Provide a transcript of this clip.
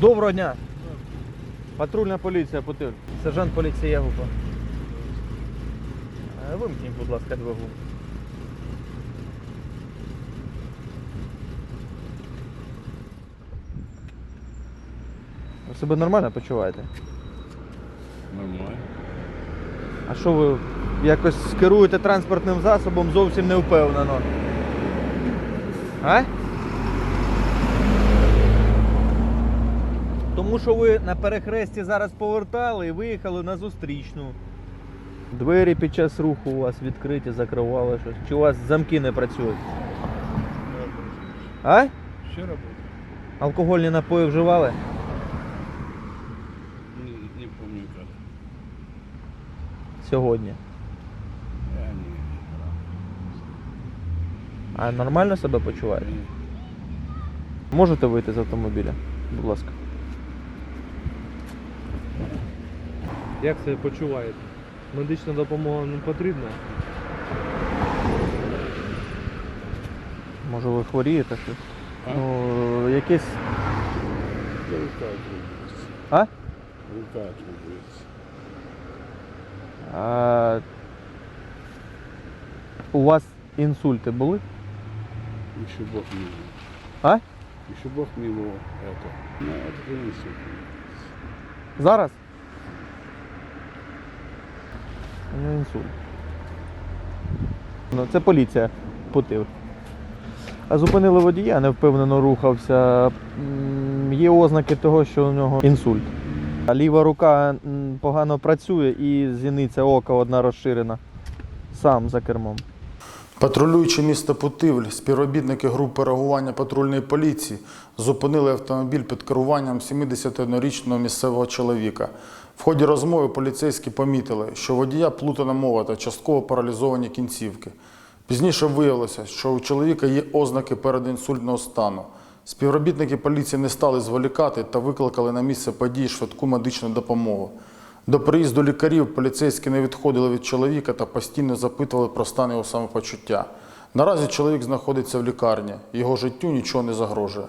Доброго дня. Патрульна поліція Путиль. Сержант поліції Ягупа. Е, Вимкніть, будь ласка, двигун. Ви себе нормально почуваєте? Нормально. А що ви якось керуєте транспортним засобом зовсім не впевнено? А? Тому що ви на перехресті зараз повертали і виїхали на зустрічну. Двері під час руху у вас відкриті, закривали щось. Чи у вас замки не працюють? А? Ще работаю? Алкогольні напої вживали? Не, не помню как. Сьогодні. Я не А нормально себе почуваєте? Можете вийти з автомобіля? Будь ласка. Як себе почуваєте? Медична допомога не потрібна? Може ви хворієте щось? А? Ну, якесь. Рука. А? Рука отрубилась. а... У вас інсульти були? Еще Бог миловал. А? Еще Бог миловал это. Ну, это принесет. Зараз? У нього інсульт. Ну, це поліція Путив. А зупинили водія, невпевнено рухався. Є ознаки того, що у нього інсульт. Ліва рука погано працює і зіниця ока одна розширена. Сам за кермом. Патрулюючи місто Путивль, співробітники групи реагування патрульної поліції зупинили автомобіль під керуванням 71-річного місцевого чоловіка. В ході розмови поліцейські помітили, що водія плутана мова та частково паралізовані кінцівки. Пізніше виявилося, що у чоловіка є ознаки передінсультного стану. Співробітники поліції не стали зволікати та викликали на місце події швидку медичну допомогу. До приїзду лікарів поліцейські не відходили від чоловіка та постійно запитували про стан його самопочуття. Наразі чоловік знаходиться в лікарні, його життю нічого не загрожує.